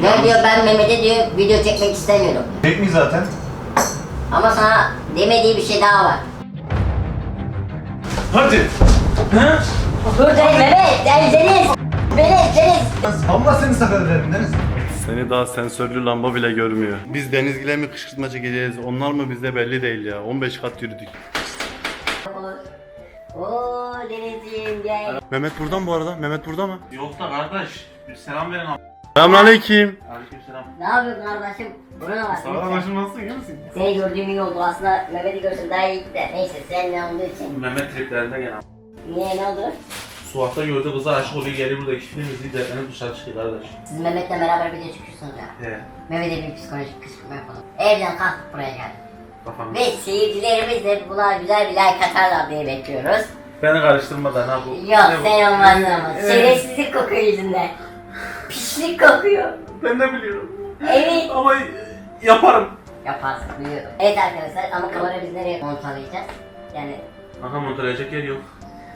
Ne diyor ben Mehmet'e diyor video çekmek istemiyorum. Tek mi zaten? Ama sana demediği bir şey daha var. Hadi. He? Buradayım Mehmet, Deniz, Deniz. Deniz, Deniz. Allah seni sakar ederim Deniz. Seni daha sensörlü lamba bile görmüyor. Biz denizgile mi kışkırtma çekeceğiz? Onlar mı bizde belli değil ya. 15 kat yürüdük. Oo Denizciğim gel. Mehmet burada mı bu arada? Mehmet burada mı? Yok da kardeş. Bir selam verin abi. Selamünaleyküm. Aleykümselam. Ne yapıyorsun kardeşim? Burada var. Kardeşim nasılsın iyi misin? Seni gördüğüm iyi oldu aslında Mehmet'i görsün daha iyi de. Neyse sen ne olduğu için. Mehmet triplerinde gene. Niye ne oldu? Suat'ta gördü kızı aşık oluyor geri burada işimiz izleyip benim dışarı çıkıyor kardeş. Siz Mehmet'le beraber video çıkıyorsunuz ya. He. Mehmet'e bir psikolojik kışkırtma yapalım. Evden kalkıp buraya geldik. Kafam. Ve seyircilerimiz de buna güzel bir like atarlar diye bekliyoruz. Beni karıştırmadan ha bu. Yok Ne sen olmazsın ama. Şerefsizlik kokuyor yüzünden. Pislik kokuyor. Ben de biliyorum. Evet. Ama yaparım. Yaparsın duyuyorum. Evet arkadaşlar ama kamera biz nereye montalayacağız? Yani Aha montajlayacak yer yok.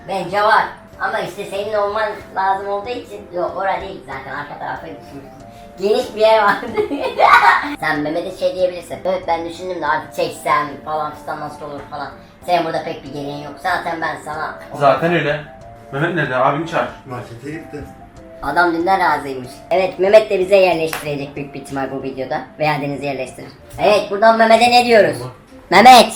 bence var. Ama işte senin olman lazım olduğu için yok orada değil zaten arka tarafa düşünmüşsün. Geniş bir yer vardı. Sen Mehmet'e şey diyebilirsin. Evet ben düşündüm de artık çeksem falan fistan nasıl olur falan. Senin burada pek bir gereğin yok. Zaten ben sana... Zaten öyle. Mehmet nerede? Abini çağır. Markete gitti. Adam dünden razıymış. Evet Mehmet de bize yerleştirecek büyük bir ihtimal bu videoda. Veya Deniz yerleştirir. Evet buradan Mehmet'e ne diyoruz? Mehmet!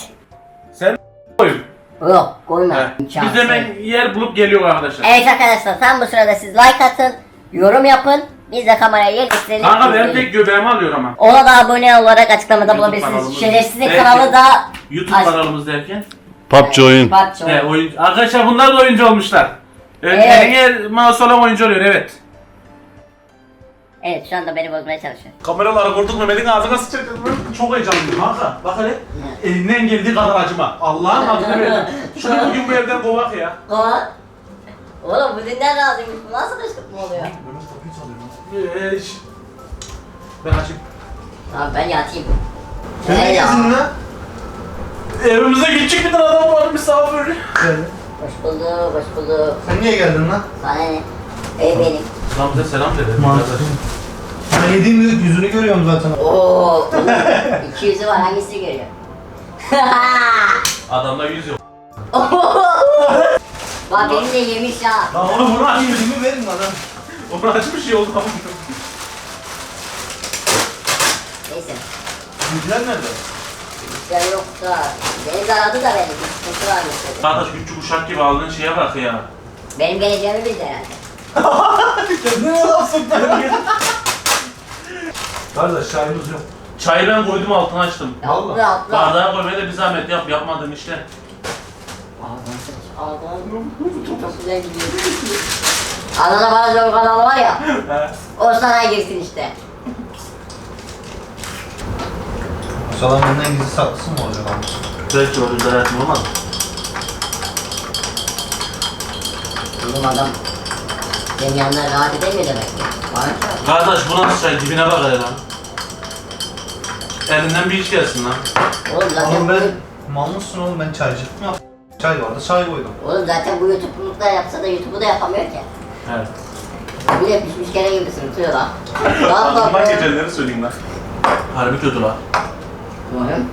Sen koyun. Yok koyma. He. İmkansız. Biz hemen yer bulup geliyor arkadaşlar. Evet arkadaşlar tam bu sırada siz like atın, yorum yapın. Biz de kameraya yerleştirelim. Kanka benim tek göbeğimi alıyor ama. Ona da abone olarak açıklamada YouTube bulabilirsiniz. kanalımız. Evet. kanalı da... YouTube Aç- kanalımız derken. PUBG oyun. Bak. He, oyun... Arkadaşlar bunlar da oyuncu olmuşlar. Evet. Evet. Yer mouse olan oyuncu oluyor evet. Evet şu anda beni bozmaya çalışıyor. Kameraları kurduk Mehmet'in ağzına. Ben çok heyecanlıyım kanka. Bak hele. Elinden geldiği kadar acıma. Allah'ın adını verdim. Şunu bugün bu evden kovak ya. Ama... Oğlum bu dünden razıymış. Bu nasıl kışkırtma oluyor? Mehmet kapıyı çalıyor lan. Ee, Ben açayım. Tamam ben yatayım. Sen ne Ee, geldin lan? Evimize küçük bir tane adam var misafir. Gel. Hoş bulduk, hoş bulduk. Sen niye geldin lan? Sana ne? Ey benim. Lan bize selam dedi. Ben yediğim yüzünü görüyorum zaten. Oo, iki yüzü var hangisi görüyor? Adamda yüz yok. Bak beni de yemiş ha. Lan onu bunu aç. Yüzümü verin lan. Onu açmış ya ama. Neyse. Yüzler nerede? İşler yoksa. Deniz aradı da beni. Bir sıkıntı varmış dedi. Kardeş küçük uşak gibi aldığın şeye bak ya. Benim geleceğimi bildi herhalde. Kendine laf soktu. Kardeş çayımız yok. Çayı ben koydum altına açtım. Atla atla. Bardağa koymaya da bir zahmet yap yapmadığın işte. Çok güzel gidiyor. Adana Barazor kanalı var ya. o sana girsin işte. Salam benden gizli saklısı mı olacak abi? Belki o yüzden hayatım olmadı. Oğlum adam senin yanına rahat edemiyor demek ki. Var mı? Kardeş bu nasıl çay dibine bak hele lan. Elinden bir iş gelsin lan. Oğlum zaten Oğlum ben mal mısın oğlum ben çaycılık mı yaptım? Çay vardı çay koydum. oğlum zaten bu YouTube'luk da yapsa da YouTube'u da yapamıyor ki. Evet. Bir de pişmiş kere gibi sırıtıyor lan. Valla Aklıma be. geçenleri söyleyeyim lan. Harbi kötü lan. Umarım.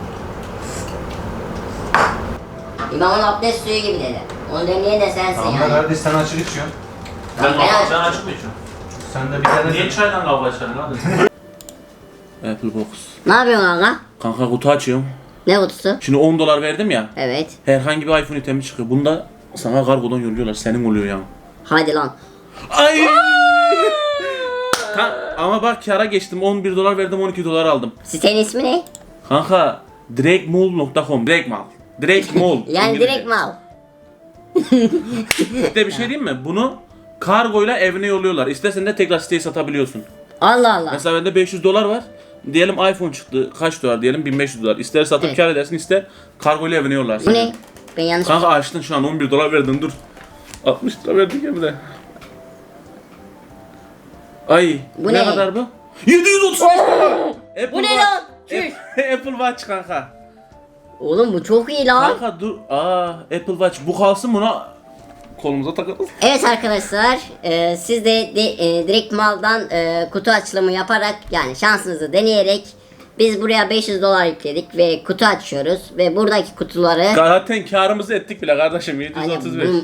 İmamın abdest suyu gibi dedi. Onu demleyen de sensin Tamam ben yani. neredeyse sen açık içiyorsun. Ben, Ben ben, açık mı içiyorum? Sen de bir tane... Niye çaydan kavga çıkardın lan? Apple Box. Ne yapıyorsun kanka? Kanka kutu açıyorum. Ne kutusu? Şimdi 10 dolar verdim ya. Evet. Herhangi bir iPhone itemi çıkıyor. Bunda sana kargodan yolluyorlar. Senin oluyor ya. Hadi lan. Ay! Ama bak kara geçtim. 11 dolar verdim 12 dolar aldım. Sitenin ismi ne? Kanka drakemall.com Drakemall. Drakemall. Yani İngilizce. direkt mal. Bir de bir şey diyeyim mi? Bunu kargoyla evine yolluyorlar. İstersen de tekrar siteyi satabiliyorsun. Allah Allah. Mesela bende 500 dolar var. Diyelim iPhone çıktı. Kaç dolar diyelim? 1500 dolar. İster satıp Evet. kar edersin ister kargoyla evine yollarsın. Bu ne? Ben yanlış... Kanka açtın şu an 11 dolar verdin dur. 60 lira verdik hem de. Ay. Bu ne, ne? kadar bu? 735 dolar. Apple Bu ne Watch. lan? Apple, Watch kanka. Oğlum bu çok iyi lan. Kanka dur. Aa Apple Watch bu kalsın buna kolumuza takarız. Evet arkadaşlar, e, siz de, de- e, direkt maldan e, kutu açılımı yaparak yani şansınızı deneyerek biz buraya 500 dolar yükledik ve kutu açıyoruz ve buradaki kutuları Zaten karımızı ettik bile kardeşim hani 735. bu-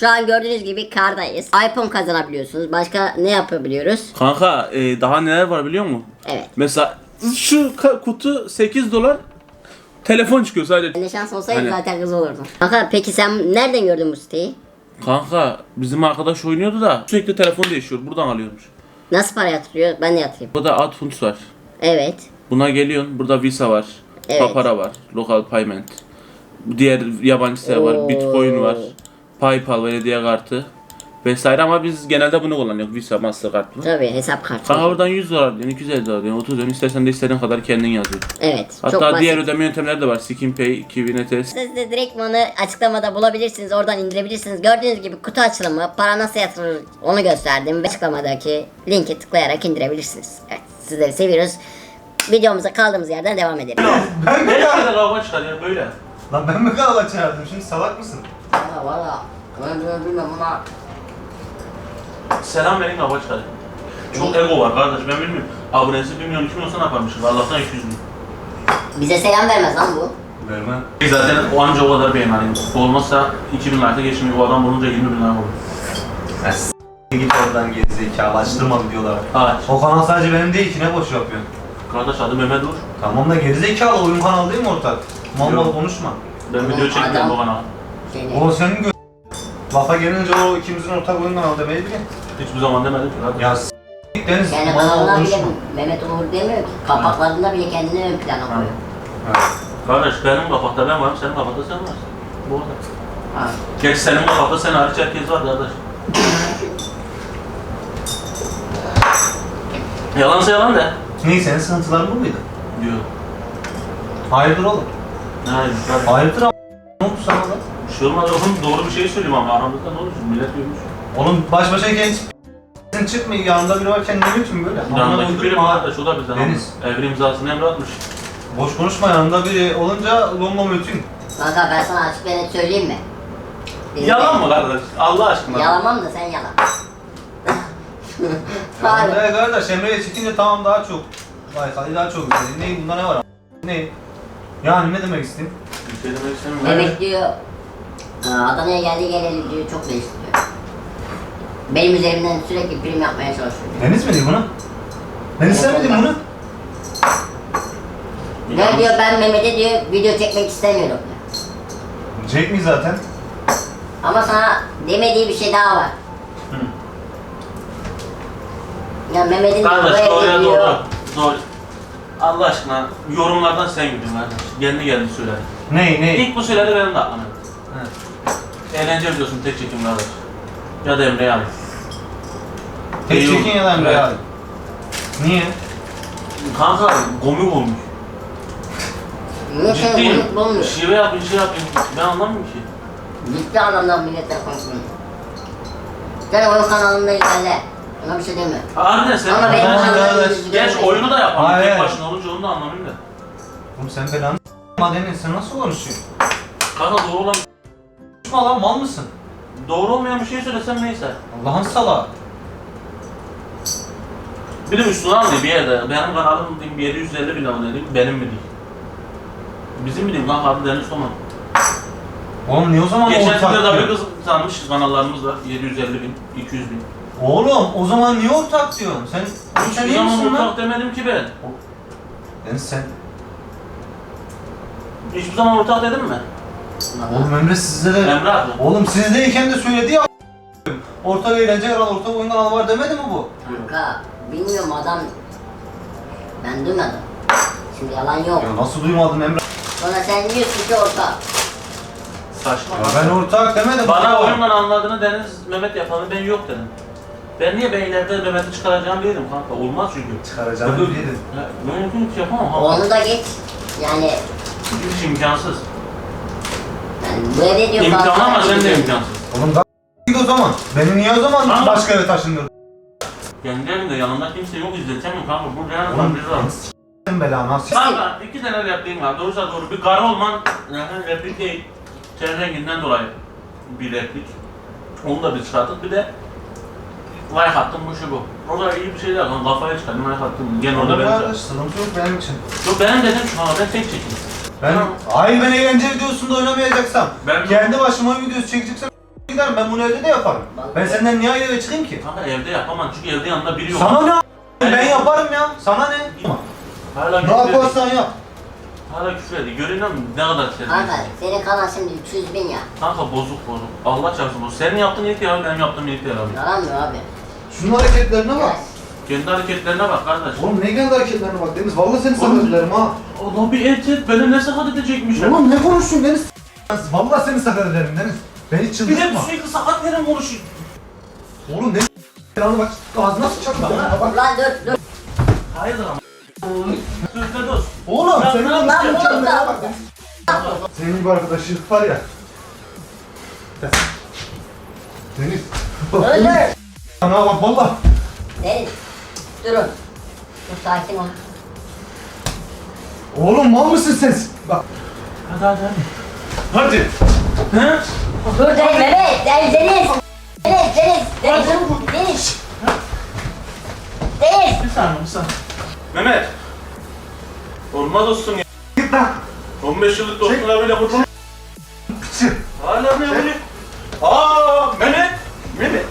şu an gördüğünüz gibi kardayız. iPhone kazanabiliyorsunuz. Başka ne yapabiliyoruz? Kanka e, daha neler var biliyor musun? Evet. Mesela şu kutu 8 dolar telefon çıkıyor sadece. Ne şans olsaydı Aynen. zaten kız olurdun. Kanka peki sen nereden gördün bu siteyi? Kanka bizim arkadaş oynuyordu da sürekli telefon değişiyor. Buradan alıyormuş. Nasıl para yatırıyor? Ben de yatırayım. Burada Adfunds var. Evet. Buna geliyorsun. Burada Visa var. Evet. Papara var. Local Payment. Diğer yabancı site var. Bitcoin var. PayPal belediye kartı. Vesaire ama biz genelde bunu kullanıyoruz. Visa, Mastercard'la. Tabii hesap kartı. Kanka buradan 100 dolar diyorsun, 250 dolar diyorsun, 30 diyorsun. İstersen de istediğin kadar kendin yazıyorsun. Evet. çok Hatta basit. diğer ödeme yöntemleri de var. Skimpay, Kiwinetes. Siz de direkt bunu açıklamada bulabilirsiniz. Oradan indirebilirsiniz. Gördüğünüz gibi kutu açılımı, para nasıl yatırılır onu gösterdim. Ve açıklamadaki linki tıklayarak indirebilirsiniz. Evet sizleri seviyoruz. Videomuza kaldığımız yerden devam edelim. Ben mi kavga? şeyde kavga çıkar ya böyle. Lan ben mi kavga çağırdım şimdi salak mısın? Valla valla. Ben bunu bilmiyorum ama Selam verin kavga çıkar. Çok ego var kardeş ben bilmiyorum. Abonesi 1 milyon 2 milyon olsa ne yaparmışız? Allah'tan 200 bin. bize selam vermez lan bu. Vermem. Zaten o anca o kadar beğen alayım. Olmazsa 2000 liraya geçmiyor. O adam bulunca 20 bin lira olur. Ya s- git oradan gerizekalı açtırma videoları. Aç. O kanal sadece benim değil ki ne boş yapıyorsun. Kardeş adı Mehmet Uğur. Tamam da gerizekalı oyun kanalı değil mi ortak? Mal mal Yok. konuşma. Ben Oğlum, video çekmiyorum adam- bu kanala. Seni. O senin gö... Lafa gelince o ikimizin ortak oyun kanalı demeydi ki. Hiçbir zaman demedim ki kardeş. Ya s- Deniz Yani kanalına bile. Mehmet Uğur demiyor ki. Kapaklarında bile kendini ön plana koyuyor. Ha. Kardeş benim kafakta ben varım, senin kafakta sen varsın. Bu kadar. Ha. Geç senin kafakta sen hariç herkes var kardeş. Yalansa yalan de. Neyse senin sıkıntıların bu muydu? Diyor. Hayırdır oğlum? Ne hayır kardeş. Hayırdır a**? Ne oldu sana da? Bir şey olmaz oğlum doğru bir şey söyleyeyim ama aramızda ne olur millet görmüş. Oğlum baş başayken sen çıkmıyor yanında biri varken ne biçim böyle? Amına Yanındaki biri uydurma ha. kardeş o da bizden Deniz. almış. Evri imzasını Emre atmış. Boş konuşma yanında biri olunca lom lom ötün. Kanka ben sana açık ve net söyleyeyim mi? Biz Yalan de- mı kardeş? Allah aşkına. Yalamam da sen yalan. Ya Abi. ne kardeş Emre'ye çekince tamam daha çok. Vay hadi daha çok güzel. Ne bunda ne var a**? Ne? Yani ne demek isteyeyim? Bir şey demek istemiyorum. Mehmet diyor, "Aa, Adana'ya geldi geleli diyor, çok değişti. Benim üzerimden sürekli prim yapmaya çalışıyor. Deniz mi diyor bunu? Mi diyorsun bunu? Ne diyor ben Mehmet'e diyor video çekmek istemiyorum. Jack mi zaten? Ama sana demediği bir şey daha var. Hı. Ya Mehmet'in Kardeş geliyor. doğru. Doğru. Allah aşkına yorumlardan sen gidiyorsun kardeş. Kendi geldi söyledi. Ney ney? İlk bu söyledi benim de aklıma. He. Eğlence videosun tek çekim kardeş. Ya da Emre'yi alayım. Tek İyi çekin ya da Emre Evet. abi. Niye? Kanka komik olmuş. Niye seni Ciddiyim. bulmuyor? Şive yapayım şey yapayım. Ben anlamıyorum ki. Ciddi anlamda milletten konuşmuyor. Sen oyun kanalında ilerle. Ona bir şey demiyor. Harbiden sen Ama benim Tamam, kanalımda kardeş. görmesin. oyunu da yapalım. Hayır. Tek başına olunca onu da anlamayayım da. Oğlum sen belanı s**ma Deniz sen nasıl konuşuyorsun? Kanka doğru olan, Konuşma lan mal mısın? Doğru olmayan bir şey söylesem neyse. Allah'ın salağı. Bir de Müslüman diye bir yerde. Benim kanalım diyeyim bir 750 bin abone diyeyim. Benim mi diyeyim. Bizim mi diyeyim kanka adı Deniz Toman. Oğlum niye o zaman Geçen ortak sene de bir kız tanımışız kanallarımız var. 750 bin, 200 bin. Oğlum o zaman niye ortak diyorsun? Sen, sen Hiçbir iyi zaman misin lan? ortak demedim ki ben. Deniz sen. Hiçbir zaman ortak dedim mi? Oğlum Emre sizde de... Emre abi. Oğlum sizdeyken de söyledi ya Ortak eğlence kanalı, ortak oyun kanalı var demedi mi bu? Kanka bilmiyorum adam ben duymadım. Şimdi yalan yok. Ya nasıl duymadın Emre? Sonra sen diyorsun ki orta. Saçma. Ya ben ortak demedim. Bana oyundan anladığını Deniz Mehmet yapanı ben yok dedim. Ben niye ben ileride Mehmet'i çıkaracağım değilim kanka. Olmaz çünkü. Çıkaracağını Öbür- bilirdim. Ben mümkün yapamam. Onu da geç. Yani, Hiç imkansız. Evde diyor İmkanı ama sen de imkansız. Oğlum da git o zaman. Beni niye o zaman Tamam. başka eve taşındırdın? Kendi evinde yanında kimse yok izletemiyorum kanka. Burada yani Oğlum ben biri var. s**tim belanı s**tim. Kanka iki tane repliğim var. Doğrusa doğru. Bir karı olman yani replik değil. Senin renginden dolayı bir replik. Onu da biz çıkarttık. Bir de like attım bu şu bu. O da iyi bir şey değil. Lan kafaya çıkardım like attım. Gene orada ben sıkıntı yok benim için. Yok benim dedim şu an ben tek çekeyim. Ben, Tamam. hayır ben eğlence videosunda oynamayacaksam, Ben- kendi başıma videosu çekeceksem giderim ben bunu evde de yaparım. Ben senden niye ayrı eve çıkayım ki? Kanka evde yapamam çünkü evde yanında biri yok. Sana ne a- ben yaparım ya. Sana ne? Hala Ne küfür ediyor. yaparsan yap. Hala küfür ediyor. Görüyor musun ne kadar şey. Kanka senin kanal şimdi 300 bin ya. Kanka bozuk bozuk. Allah çarpsın bozuk. Senin yaptığın iyilik ya benim yaptığım iyilik ya abi. Yalan mı abi? Şunun hareketlerine bak. Kendi hareketlerine bak kardeş. Oğlum ne kendi hareketlerine bak Deniz. Vallahi seni Oğlum. sakat ederim ha. Allah bir et et. Beni ne sakat edecekmiş lan. Oğlum ne konuşuyorsun Deniz? Vallahi seni sakat ederim Deniz. Beni Bir de çıldırtma. sürekli sakat veren konuşuyor. Oğlum ne Lan bak ağzına sıçarım bak. bak. Ulan dur dur. Hayırdır ama. Sözde dost. Oğlum Ya senin lan oğlum lan oğlum lan. bak Deniz. Senin gibi arkadaşın var ya. Deniz. Dur dur. Ana bak valla. Deniz. Durun. Dur sakin ol. Oğlum mal mısın sen? Bak. Hadi hadi hadi. Hadi. He? Dur Deniz Mehmet. Deniz Deniz. Deniz Deniz. Deniz. Deniz. Deniz. Bir saniye bir saniye. Mehmet. Olmaz olsun ya. Git lan. 15 yıllık dostluğa bile. Piçi. Hala ne böyle? Aa Mehmet. Mehmet.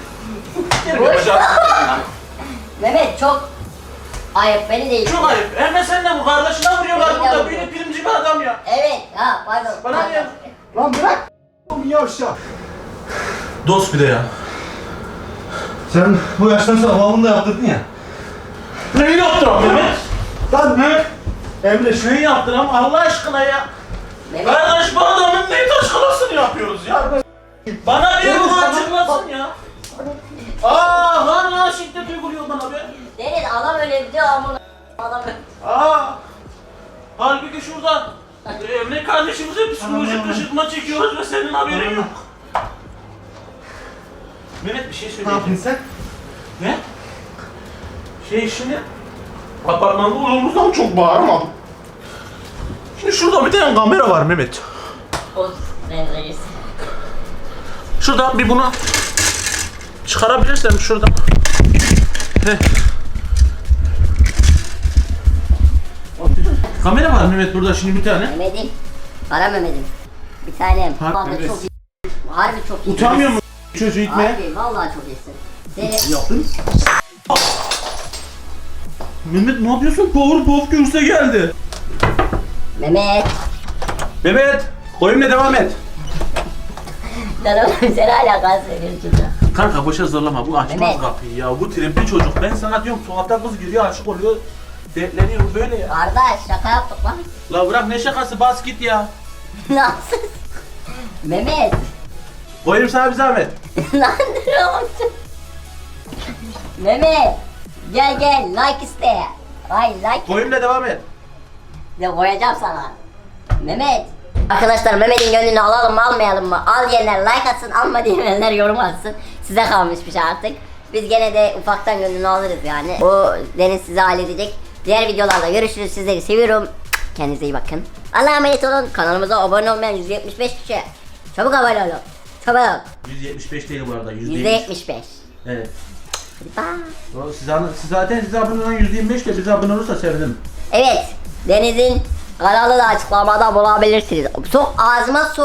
Gel bir Boş bacak. Mehmet çok ayıp beni değil. Çok ayıp. Hemen sen de bu kardeşine vuruyorlar Beni de burada. vuruyor. Böyle primci bir adam ya. Evet. Ha pardon. Bana pardon. niye? Lan bırak. Oğlum yavşak. Dost bir de ya. Sen bu yaştan sonra babamını da yaptırdın ya. Neyi yaptın Mehmet? Lan Ne? Emre şu Neyi yaptın ama Allah aşkına ya? Mehmet. Kardeş bu adamın neyi taşkalasını yapıyoruz ya? Bana bir bunu açıklasın ya. Aa hala şiddet uyguluyor bana be. Deniz adam öyle diyor ama adam Aa. Halbuki şurada Emre kardeşimize psikolojik kışkırtma çekiyoruz ve senin haberin yok. Mehmet bir şey ne yaptın söyleyeceğim. sen? Ne? Şey şimdi apartmanda olduğumuzdan çok bağırmadım. Şimdi şurada bir tane kamera var Mehmet. Of. Deniz reis. Şuradan bir bunu çıkarabilirsem şuradan. Heh. Kamera var Mehmet burada şimdi bir tane. Mehmet'im. Para Mehmet'im. Bir tanem. Har- Vallahi evet. çok iyi. Harbi çok iyi. Utanmıyor musun çocuğu itmeye? Harbi vallahi çok iyisin. Seni Yaptın. Mehmet ne yapıyorsun? Powerpuff Girls'e geldi. Mehmet. Mehmet, oyunla devam et. Sen oğlum sen hala gaz veriyorsun çocuğa. Kanka boşa zorlama bu açmaz Mehmet. kapıyı ya. Bu tripli çocuk. Ben sana diyorum sokakta kız giriyor aşık oluyor. Dertleniyor böyle ya. Kardeş şaka yaptık lan. La bırak ne şakası bas git ya. Nasıl? Mehmet. Koyayım sana bir zahmet. Lan dur oğlum. Mehmet. Gel gel like iste. Ay like Koyayım da devam et. de koyacağım sana. Mehmet. Arkadaşlar Mehmet'in gönlünü alalım mı almayalım mı? Al diyenler like atsın, alma diyenler yorum atsın. Size kalmış bir şey artık. Biz gene de ufaktan gönlünü alırız yani. O Deniz size halledecek. Diğer videolarda görüşürüz. Sizleri seviyorum. Kendinize iyi bakın. Allah'a emanet olun. Kanalımıza abone olmayan 175 kişi. Çabuk abone olun. Çabuk. 175 değil bu arada. %75. Evet. Hadi bye. Siz, siz zaten size abone olan 125 de bize abone olursa sevinirim. Evet. Deniz'in kanalı da açıklamada bulabilirsiniz. Çok ağzıma su